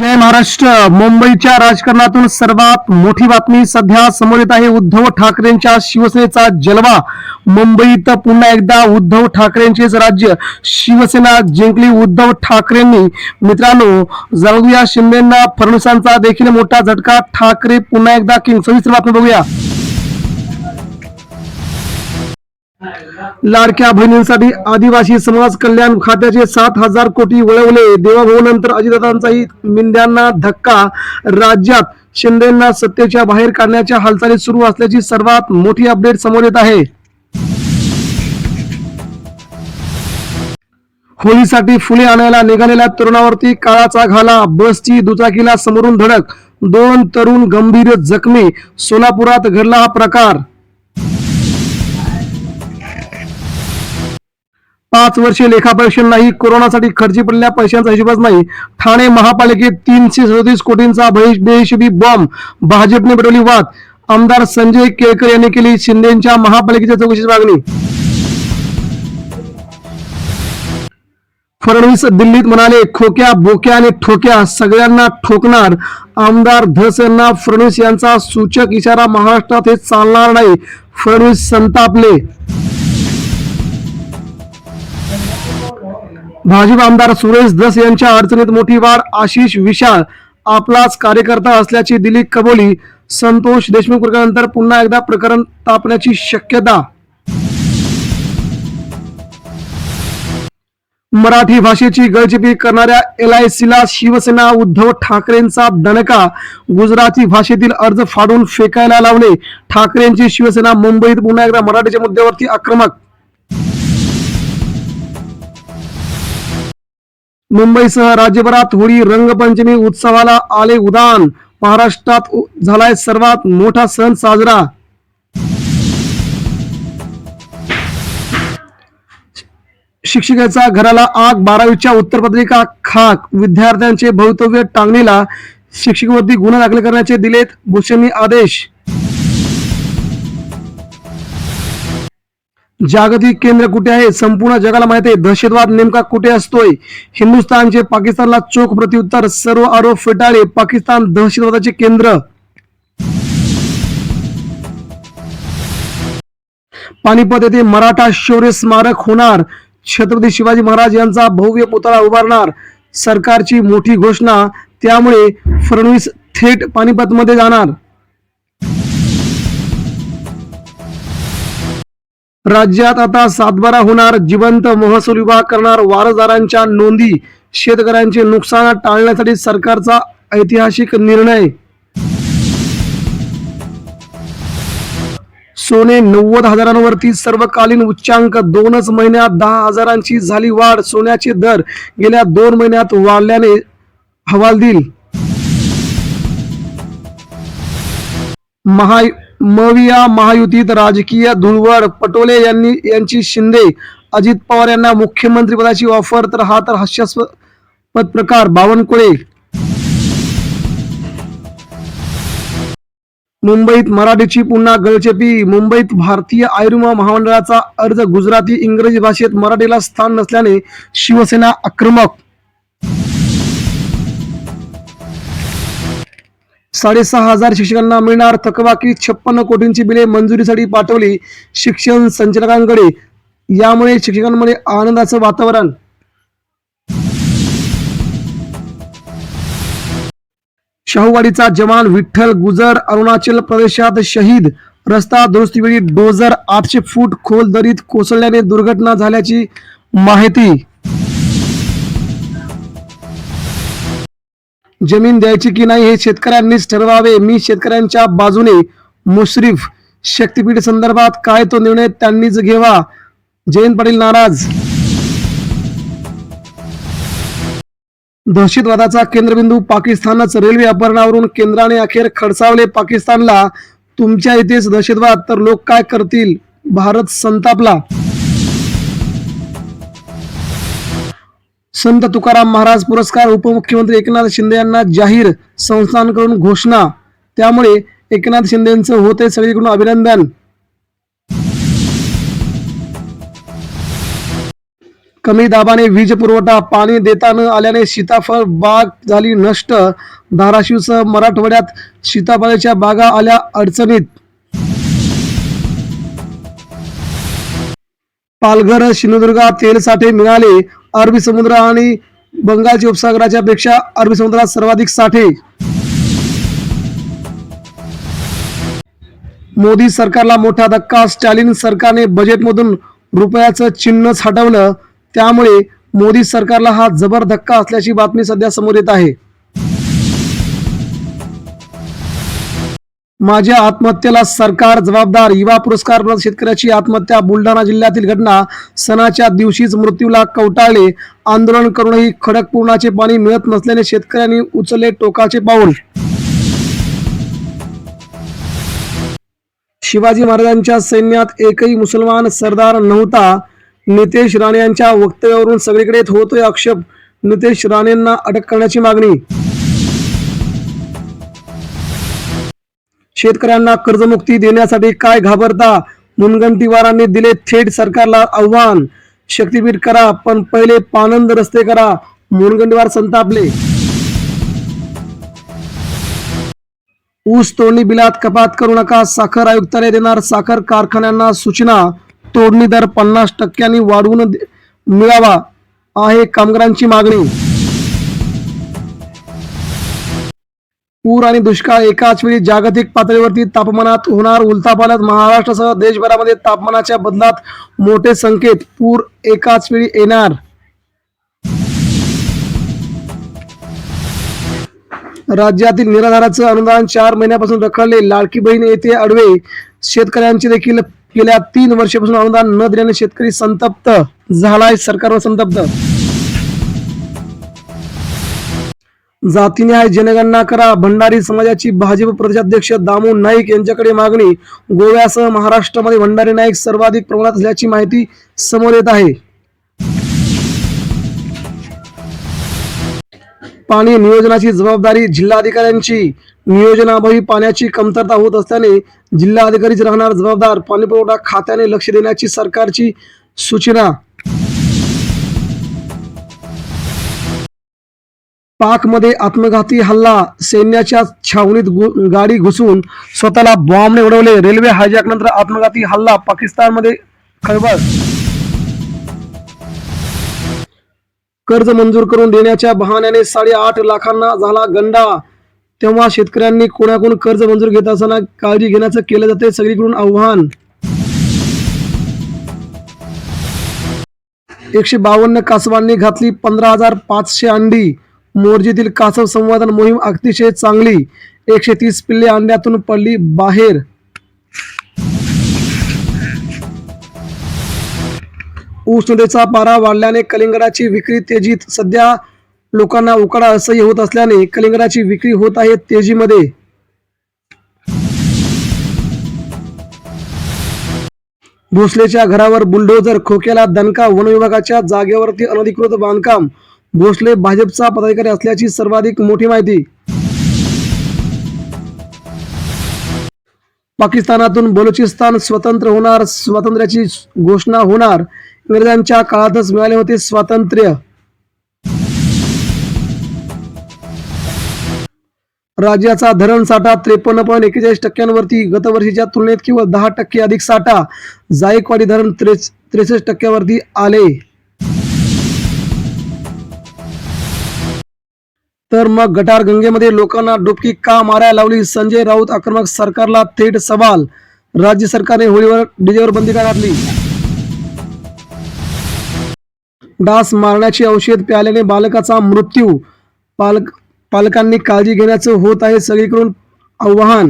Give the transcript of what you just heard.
जय महाराष्ट्र. मुंबईच्या राजकारणातून सर्वात मोठी बातमी सध्या समोर येत आहे उद्धव ठाकरेंच्या शिवसेनेचा जलवा. मुंबईत पुन्हा एकदा उद्धव ठाकरेंचेच राज्य. शिवसेना जिंकली उद्धव ठाकरेंनी. मित्रांनो जाऊया शिंदेना फडणवीसांचा देखील मोठा झटका. ठाकरे पुन्हा एकदा किंग. सविस्तर बातमी बघूया. लाडक्या बहिणींसाठी आदिवासी समाज कल्याण खात्याचे सात हजार कोटी वळवले. देवाभाऊनंतर अजितदादांचाही मिंद्यांना धक्का. राज्यात शिंदेना सत्तेच्या बाहेर काढण्याच्या हालचाली सुरू असल्याची सर्वात मोठी अपडेट समोर येत आहे. होळीसाठी फुले आणायला निघालेल्या तरुणावरती काळाचा घाला. बसची दुचाकीला समोरून धडक. दोन तरुण गंभीर जखमी. सोलापुरात घडला हा प्रकार. पाच वर्षे लेखापरीक्षण नाही कोरोनासाठी खर्ची पडलेल्या पैशांचा हिशोबच नाही. ठाणे महापालिकेत तीनशे सदोतीस कोटींचा बेहिशोबी बॉम्ब भाजपने पेटवली वाद. आमदार संजय केळकर यांनी केली शिंदेच्या महापालिकेच्या चौकशीची मागणी. फडणवीस दिल्लीत म्हणाले खोक्या बोक्या आणि ठोक्या सगळ्यांना ठोकणार. आमदार धस यांना फडणवीस यांचा सूचक इशारा महाराष्ट्रात हे चालणार नाही. फडणवीस संतापले. भाजप आमदार सुरेश धस यांच्या अडचणीत मोठी वाढ आशिष विशाल आपलाच कार्यकर्ता असल्याची दिली कबोली संतोष देशमुख प्रकरणानंतर पुन्हा एकदा प्रकरण तापण्याची शक्यता. मराठी भाषेची गळचिपी करणाऱ्या एल आय सीला शिवसेना उद्धव ठाकरेंचा दणका गुजराती भाषेतील अर्ज फाडून फेकायला लावले. ठाकरेंची शिवसेना मुंबईत पुन्हा एकदा मराठीच्या मुद्द्यावरती आक्रमक मुंबईसह राज्यभरात होळी रंगपंचमी उत्सवाला आले उदान. महाराष्ट्रात झालाय सर्वात मोठा सण साजरा. शिक्षिकेचा घराला आग बारावीच्या उत्तरपत्रिका खाक. विद्यार्थ्यांचे भवितव्य टांगणीला शिक्षिकेवरती गुन्हा दाखल करण्याचे दिलेत भूषणी आदेश. जागतिक केंद्र कुठे आहे? संपूर्ण जगाला माहिती आहे. दहशतवाद नेमका कुठे असतोय? हिंदुस्थानचे पाकिस्तानला चोख प्रत्युत्तर सर्व आरोप फेटाळले. पाकिस्तान दहशतवादाचे केंद्र. पानिपत येथे मराठा शौर्य स्मारक होणार. छत्रपती शिवाजी महाराज यांचा भव्य पुतळा उभारणार. सरकारची मोठी घोषणा. त्यामुळे फडणवीस थेट पानिपतमध्ये जाणार. राज्यात आता सातबारा होणार जिवंत महसूल विभाग करणार वारसदारांच्या नोंदी शेतकऱ्यांचे नुकसान टाळण्यासाठी सरकारचा ऐतिहासिक निर्णय. सोने नव्वद हजारांवरती सर्वकालीन उच्चांक दोनच महिन्यात दहा हजारांची झाली वाढ सोन्याचे दर गेल्या दोन महिन्यात वाढल्याने हवालदिल महा मविया महायुतीत राजकीय धुळवड पटोले यांनी यांची शिंदे अजित पवार यांना मुख्यमंत्रीपदाची ऑफर तर हा तर हास्यास्पद प्रकार बावनकुळे. मुंबईत मराठीची पुन्हा गळचेपी मुंबईत भारतीय आयुर्विमा महामंडळाचा अर्ज गुजराती इंग्रजी भाषेत मराठीला स्थान नसल्याने शिवसेना आक्रमक साडेसहा हजार शिक्षकांना मिळणार थकबाकी छप्पन्न कोटींची बिले मंजुरीसाठी पाठवली शिक्षण संचालकांकडे. यामुळे शिक्षकांमध्ये आनंदाचं वातावरण. शाहूवाडीचा जवान विठ्ठल गुजर अरुणाचल प्रदेशात शहीद. रस्ता दुरुस्तीवेळी डोजर आठशे फूट खोल दरीत कोसळल्याने दुर्घटना झाल्याची माहिती जमीन द्यायची की नाही हे शेतकऱ्यांनीच ठरवावे. मी शेतकऱ्यांच्या बाजूने मुश्रीफ शक्तीपीठ संदर्भात काय तो निर्णय त्यांनीच घ्यावा. जयंत पाटील नाराज. दहशतवादाचा केंद्रबिंदू पाकिस्तानच. रेल्वे अपहरणावरून केंद्राने अखेर खडसावले पाकिस्तानला. तुमच्या इथेच दहशतवाद तर लोक काय करतील? भारत संतापला. संत तुकाराम महाराज पुरस्कार उपमुख्यमंत्री एकनाथ शिंदे यांना जाहीर संस्थांकडून घोषणा. त्यामुळे एकनाथ शिंदेचं होते सगळीकडून अभिनंदन. कमी दाबाने वीज पुरवठा पाणी देता न आल्याने सीताफळ बाग झाली नष्ट. धाराशिवसह मराठवाड्यात सीताफळाच्या बागा आल्या अडचणीत. पालघर सिंधुदुर्गात तेलसाठे मिळाले. अरबी समुद्र आणि बंगालच्या उपसागराच्या पेक्षा अरबी समुद्रात सर्वाधिक साठे. मोदी सरकारला मोठा धक्का स्टॅलिन सरकारने बजेटमधून रुपयाचं चिन्हच हटवलं त्यामुळे मोदी सरकारला हा जबर धक्का असल्याची बातमी सध्या समोर येत आहे. माझ्या आत्महत्येला सरकार जबाबदार युवा पुरस्कार शेतकऱ्याची आत्महत्या बुलढाणा जिल्ह्यातील घटना सणाच्या दिवशीच मृत्यूला कवटाळले. आंदोलन करूनही खडकपूर्णाचे पाणी मिळत नसल्याने शेतकऱ्यांनी उचलले टोकाचे पाऊल. शिवाजी महाराजांच्या सैन्यात एकही मुसलमान सरदार नव्हता. नितेश राणे यांच्या वक्तव्यावरून सगळीकडे होतोय आक्षेप. नितेश राणेंना अटक करण्याची मागणी शेतकऱ्यांना कर्जमुक्ती देण्यासाठी काय घाबरता? मुनगंटीवारांनी दिले थेट सरकारला आव्हान. शक्तीपीठ करा पण पहिले पानंद रस्ते करा. मुनगंटीवार संतापले. ऊस तोडणी बिलात कपात करू नका साखर आयुक्ताने देणार साखर कारखान्यांना सूचना. तोडणी दर पन्नास टक्क्यांनी वाढवून मिळावा आहे कामगारांची मागणी. पूर आणि दुष्काळ एकाच वेळी जागतिक पातळीवरती तापमानात होणार उलथापालथ महाराष्ट्रासह देशभरामध्ये तापमानाच्या बदलात मोठे संकेत. पूर एकाच वेळी येणार. राज्यातील निराधाराचं अनुदान चार महिन्यापासून रखडले. लाडकी बहीण येथे अडवे शेतकऱ्यांचे देखील गेल्या तीन वर्षापासून अनुदान न दिल्याने शेतकरी संतप्त झालाय. सरकारवर संतप्त जातीन्याय जनगणना करा. भंडारी समाजाची भाजप प्रदेशाध्यक्ष दामू नाईक यांच्याकडे मागणी. गोव्यासह महाराष्ट्रामध्ये भंडारी नाईक सर्वाधिक प्रमाणात असल्याची माहिती समोर येत आहे. पाणी नियोजनाची जबाबदारी जिल्हाधिकाऱ्यांची. नियोजनाभावी पाण्याची कमतरता होत असल्याने जिल्हाधिकारीच राहणार जबाबदार. पाणीपुरवठा खात्याने लक्ष देण्याची सरकारची सूचना. पाकमध्ये आत्मघाती हल्ला सैन्याच्या छावणीत गु- गाडी घुसून स्वतःला बॉम्बने उडवले. रेल्वे हायजॅक नंतर आत्मघाती हल्ला पाकिस्तानमध्ये खळबळ. कर्ज मंजूर करून देण्याच्या बहाण्याने साडेआठ लाखांना झाला गंडा. तेव्हा शेतकऱ्यांनी कोणाकडून कर्ज मंजूर घेत असताना काळजी घेण्याचं केलं जाते सगळीकडून आव्हान. एकशे बावन्न कासवांनी घातली पंधरा हजार पाचशे अंडी. मोर्जीतील कासव संवर्धन मोहीम अतिशय चांगली. एकशे तीस पिल्ले अंड्यातून पडली बाहेर. उष्णतेचा पारा वाढल्याने कलिंगडाची विक्री तेजीत सध्या लोकांना उकाडा असह्य होत असल्याने कलिंगडाची विक्री होत आहे तेजीमध्ये. भोसलेच्या घरावर बुलडोजर खोक्याला दणका वन विभागाच्या जागेवरती अनधिकृत बांधकाम. भोसले भाजपचा पदाधिकारी असल्याची सर्वाधिक मोठी माहिती. पाकिस्तानातून बलुचिस्तान स्वतंत्र होणार स्वातंत्र्याची घोषणा होणार इंग्रजांच्या काळातच मिळाले होते स्वातंत्र्य. राज्याचा धरण साठा त्रेपन्न पॉईंट एक्केचाळीस टक्क्यांवरती गतवर्षीच्या तुलनेत केवळ दहा टक्के अधिक साठा जायकवाडी धरण त्रेस त्रेसष्ट टक्क्यावरती आले. तर मग गटार गंगेमध्ये लोकांना डुबकी का मारायला लावली? संजय राऊत आक्रमक सरकारला थेट सवाल राज्य सरकारने होळीवर डीजेवर बंदी का घातली? डास मारण्याचे औषध प्याल्याने बालकाचा मृत्यू पालक पालकांनी काळजी घेण्याचं होत आहे सगळीकडून आव्हान.